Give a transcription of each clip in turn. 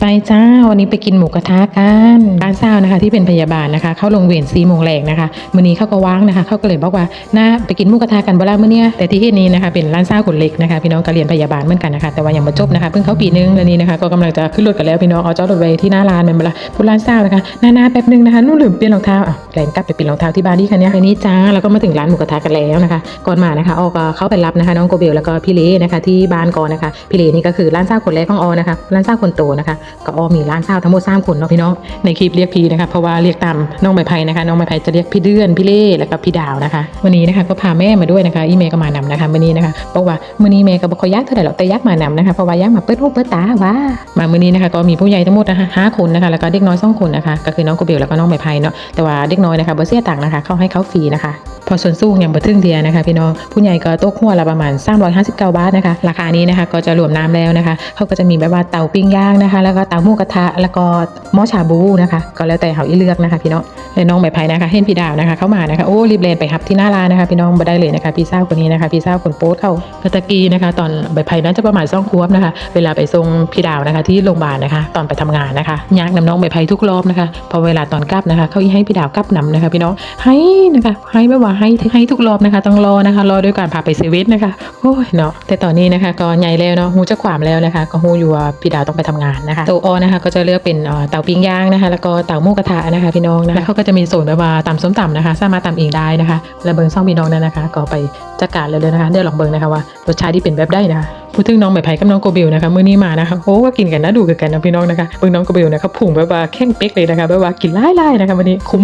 ไปจ้าวันนี้ไปกินหมูกระทะกันร้านเศร้านะคะ ที่เป็นพยาบาลนะคะ เข้าโรงเวรซีโมงแรงนะคะมื้อนี้เขาก็ว่างนะคะ เขาก็เลยบอกว่าน่าไปกินหมูกระทะกันบ่ล่ะมื้อเนี้ยแต่ที่ที่นี้นะคะเป็นร้านเศร้าคนเล็กนะคะพี่น้องก็เรียนพยาบาลเหมือนกันนะคะแต่ว่ายังไม่จบนะคะเพิ่งเข้าปีนึงแล้วนี้นะคะก็กำลังจะขึ้นรถกันแล้วพี่น้องเอาจอดรถไว้ที่หน้าร้านเป็นเวลาพูดร้านเศร้านะคะหน้าๆแป๊บนึงนะคะนู่นลืมเปลี่ยนรองเท้าอะแรงกลับไปเปลี่ยนรองเท้าที่บ้านที่คันนี้อันนี้จ้าแล้วก็มาถึงร้านหมูกระทะกันแล้วนะคะ ก่อนมานะคะออก็เข้าไปรับนะคะ น้องโกเบลแล้วก็พี่เล่นะคะที่บ้านก่อนนะคะพี่เล่นี่ก็คือร้านเศร้าคนแรกของออนะคะร้านเศร้าคนโตนะคะก็ออมีร้านเศร้าทั้งหมดสามคนเนาะพี่น้องในคลิปเรียกพี่นะคะเพราะว่าเรียกตามน้องใบไผ่นะคะน้องใบไผ่จะเรียกพี่เดือนพี่เล่แล้วก็พี่ดาวนะคะ วันนี้นะคะก็พาแม่มาด้วยนะคะอีเมย์ก็มานำนะคะวันนี้นะคะบอกว่ามื้อนี้เมย์ก็บ่ค่อยยากเท่าไหร่หรอกแต่ยากมานำนะคะเพราะว่ายากมาเปิดหูเปิดตาว่ามามื้อนี้นะคะก็มีผู้ใหญ่ทั้งหมดนะคะห้าคนนะคะแล้วก็เด็กน้อยสองคนนะคะก็คือน้องโกเบลแล้วก็น้องใบไผ่เนาะแต่ว่าเด็กน้อยนะคะบ่เสียตังค์นะคะเข้าให้เขาฟรีนะคะ พอส่วนสูงอย่างบ่ถึงเดียนะคะพี่น้องผู้ใหญ่ก็ตกหัวละประมาณ 359 บาทนะคะ ราคานี้นะคะก็จะรวมน้ำแล้วนะคะเขาก็จะมีแบบว่าเตาปิ้งย่างนะคะ แล้วก็เตาหมูกระทะแล้วก็หม้อชาบูนะคะ ก็แล้วแต่เขาอีเลือกนะคะพี่น้องและน้องใบไผ่นะคะเห็นพี่ดาวนะคะเข้ามานะคะโอ้รีบเลนไปฮับที่หน้าร้านนะคะพี่น้องมาได้เลยนะคะพี่สาคนนี้นะคะพี่สาคนโป๊ตเข้าก็ตะกีนะคะ ตอนใบไผ่น่าจะประมาณสองขวบนะคะ เวลาไปส่งพี่ดาวนะคะ ที่โรงพยาบาลนะคะ ตอนไปทำงานนะคะยากนำน้องใบไผ่ทุกรอบนะคะพอเวลาตอนกลับนะคะเขาให้พี่ดาวกลับนำนะคะ พี่น้องให้นะคะให้ไม่ว่าให้ให้ทุกรอบนะคะ ต้องรอนะคะ รอด้วยการพาไปเซเว่นนะคะโอ้ยเนาะแต่ตอนนี้นะคะ ก็ใหญ่แล้วเนาะหูจะขวามแล้วนะคะ ก็หูอยู่ว่าพี่ดาวต้องไปทำงานนะคะโตัวอนะคะ ก็จะเลือกเป็นเอ่อเตาปิ้งย่างนะคะ แล้วก็เตาหมูกระทะนะคะ พี่น้องนะคะแล้วเขาก็จะมีโซนแบบว่าตำส้มตำนะคะ สามารถตำเองได้นะคะแล้วเบิงซ่องพี่น้องนั่นนะคะ ก็ไปจัดการเลยเลยนะคะเดี๋ยวลองเบิงนะคะว่ารสชาติที่เป็นแบบได้นะคะพูดถึงน้องใบไผ่กับน้องโกเบลนะคะมื้อนี้มานะคะโอ้ก็กินกันนะดูกันนะพี่น้องนะคะเบิงน้องโกเบลนะคะผุ่งแบบว่าแข้งเป๊กเลยนะคะแบบว่ากินไล่ๆนะคะวันนี้คุ้ม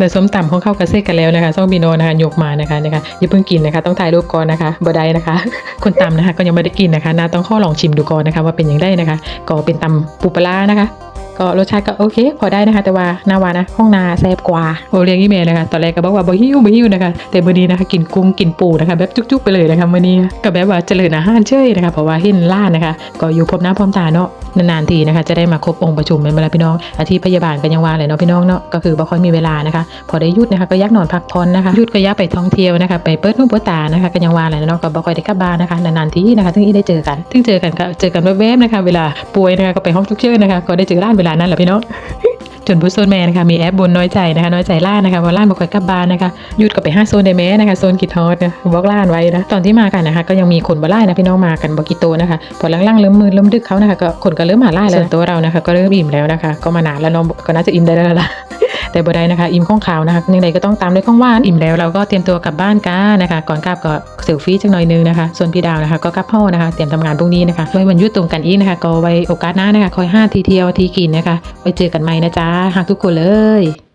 และส้มตำของเข้ากระเซกกันแล้วนะคะซ่องบีโนนะคะยกมานะคะนะคะอย่าเพิ่งกินนะคะ ต้องถ่ายรูปก่อนนะคะบได้นะคะ คนตำนะคะก็ยังไม่ได้กินนะคะนาต้องข้อลองชิมดูก่อนนะคะ ว่าเป็นอย่างไรนะคะ ก็เป็นตำปูปลานะคะ ก็รสชาติก็โอเค พอได้นะคะ แต่ว่าน้าวานะ ห้องนาแซ่บกว่าโอเลี้ยงอีเมลนะคะตอนแรกก็บอกว่าบ่หิวบ่หิวนะคะ แต่มื้อนี้นะคะกินกุ้งกินปูนะคะแบบจุกๆไปเลยนะคะมื้อนี้ก็แบบว่าเจริญอาหารเฉยนะคะเพราะว่าเห็นล่านนะคะ ก็อยู่พบหน้าพร้อมตาเนาะนานๆทีนะคะ จะได้มาครบองค์ประชุมเป็นเวลาพี่น้องอาชีพพยาบาลกันยังว่าเลยเนาะพี่น้องเนาะก็คือบ่ค่อยมีเวลานะคะ พอได้หยุดนะคะก็ยากนอนพักผ่อนนะคะหยุดก็ยากไปท่องเที่ยวนะคะ ไปเปิดหูเปิดตานะคะกันยังว่าเลยเนาะก็บ่ค่อยได้กลับบ้านนะคะนานๆทีนะคะถึงได้เจอกันถึงเจอกันก็เจอกันแวบๆนะคะ เวลาป่วยนะคะก็ไปห้องฉุกเฉินนะคะก็ได้เจอร้านเวลานั้นแหละพี่น้องจนผู้โซนแม่นะคะมีแอปบนน้อยใจนะคะน้อยใจล่านะคะว่าล่านบอกค่อยกลับบ้านนะคะหยุดกับไปห้าโซนได้แม้นะคะโซนกิทอสนะบอกล่านไว้นะตอนที่มากันนะคะ ก็ยังมีคนบ่ไล่นะพี่น้องมากันบอกกิโตนะคะพอล่างๆเริ่มมือเริ่มดึกเขานะคะก็คนก็เริ่มมาไล่แล้วส่วนตัวเรานะคะ ก็เริ่มอิ่มแล้วนะคะ ก็มานานแล้วน้องก็น่าจะอิ่มได้แล้วล่ะ แต่บ่ได้นะคะ อิ่มข้องขาวนะคะยังไงก็ต้องตามด้วยข้องหวานอิ่มแล้วเราก็เตรียมตัวกลับบ้านกันนะคะ ก่อนกลับก็เซลฟี่จังหน่อยนึงนะคะ ส่วนพี่ดาวนะคะ ก็กลับพ่อนะคะ เตรียมทำงานพรุ่งนี้นะคะไว้วันยุดตรงกันอีกนะคะ ก็ไว้โอกาสหน้านะคะคอยห้าทีเที่ยวทีกินนะคะไว้เจอกันใหม่นะจ๊ะหากทุกคนเลย